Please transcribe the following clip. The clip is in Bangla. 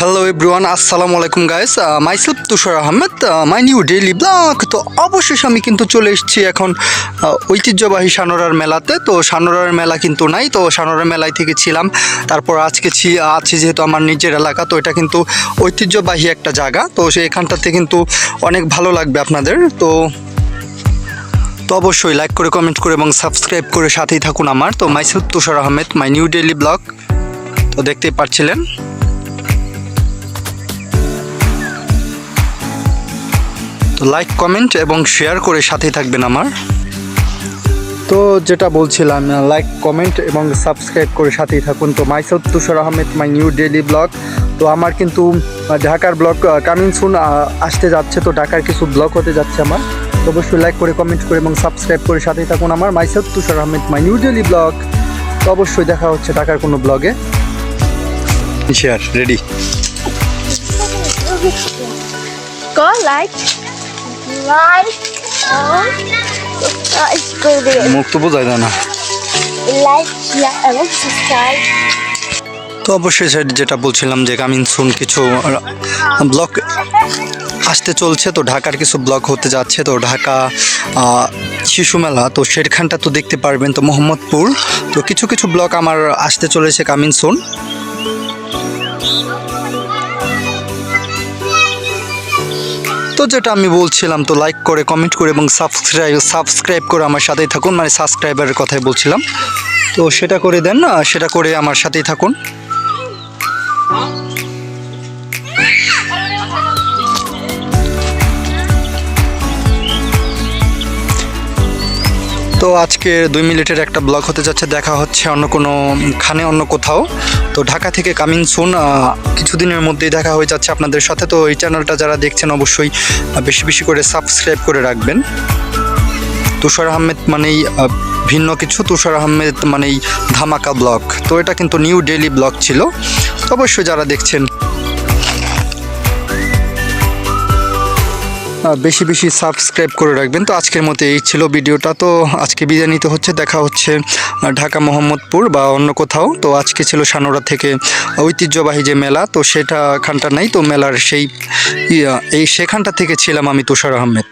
হ্যালো এভরিওয়ান আসসালামু আলাইকুম guys myself Tushar Ahmed. My new daily blog তো অবশেষে আমি কিন্তু চলে এসেছি এখন ঐতিহ্যবাহী সানোরার মেলাতে। তো সানোরার মেলা কিন্তু নাই, তো সানোরার মেলায় থেকে ছিলাম। তারপর আজকে ছি, আছি যেহেতু আমার নিজের এলাকা, তো এটা কিন্তু ঐতিহ্যবাহী একটা জায়গা। তো সে এখানটাতে কিন্তু অনেক ভালো লাগবে আপনাদের। তো তো অবশ্যই লাইক করে কমেন্ট করে এবং সাবস্ক্রাইব করে সাথেই থাকুন আমার। তো myself Tushar Ahmed my new daily blog তো দেখতেই পাচ্ছিলেন লাইক কমেন্ট এবং শেয়ার করে সাথেই থাকবেন আমার। তো যেটা বলছিলাম লাইক কমেন্ট এবং সাবস্ক্রাইব করে সাথেই থাকুন। তো myself Tushar Ahmed my new daily blog তো আমার কিন্তু ঢাকার ব্লগ কামিং সুন আসতে যাচ্ছে। তো ঢাকার কিছু ব্লগ হতে যাচ্ছে আমার। তো অবশ্যই লাইক করে কমেন্ট করে এবং সাবস্ক্রাইব করে সাথেই থাকুন আমার। Myself Tushar Ahmed my new daily blog তো অবশ্যই দেখা হচ্ছে ঢাকার কোনো ব্লগে শেয়ার রেডি Go মুখ তো বোঝায় যায় না. তো অবশ্যই স্যার যেটা বলছিলাম যে কামিং সুন কিছু ব্লক আসতে চলছে তো ঢাকার কিছু ব্লক হতে যাচ্ছে তো ঢাকা শিশু মেলা তো সেখানটা তো দেখতে পারবেন তো মোহাম্মদপুর। তো কিছু কিছু ব্লক আমার আসতে চলেছে কামিং সুন। তো যেটা আমি বলছিলাম, তো লাইক করে কমেন্ট করে এবং সাবস্ক্রাইব সাবস্ক্রাইব করে আমার সাথেই থাকুন। মানে সাবস্ক্রাইবারের কথাই বলছিলাম। তো সেটা করে দেন না, সেটা করে আমার সাথেই থাকুন। তো আজকে দুই মিনিটের একটা ব্লগ হতে যাচ্ছে, দেখা হচ্ছে অন্য কোনো খানে, অন্য কোথাও। তো ঢাকা থেকে কামিং সুন কিছুদিনের মধ্যেই দেখা হয়ে যাচ্ছে আপনাদের সাথে। তো এই চ্যানেলটা যারা দেখছেন, অবশ্যই বেশি বেশি করে সাবস্ক্রাইব করে রাখবেন। তুষার আহমেদ মানেই ভিন্ন কিছু, তুষার আহমেদ মানেই ধামাকা ব্লগ। তো এটা কিন্তু নিউ ডেইলি ব্লগ ছিল। অবশ্যই যারা দেখছেন বেশি বেশি সাবস্ক্রাইব করে রাখবেন। তো আজকের মতো এই ছিল ভিডিওটা। তো আজকে বিদায় নিতে হচ্ছে, দেখা হচ্ছে ঢাকা, মোহাম্মদপুর বা অন্য কোথাও। তো আজকে ছিল সানোরা থেকে ঐতিহ্যবাহী যে মেলা, তো সেটা খানটা নেই, তো মেলার সেই এই সেখানটা থেকে ছিলাম আমি তুষার আহমেদ।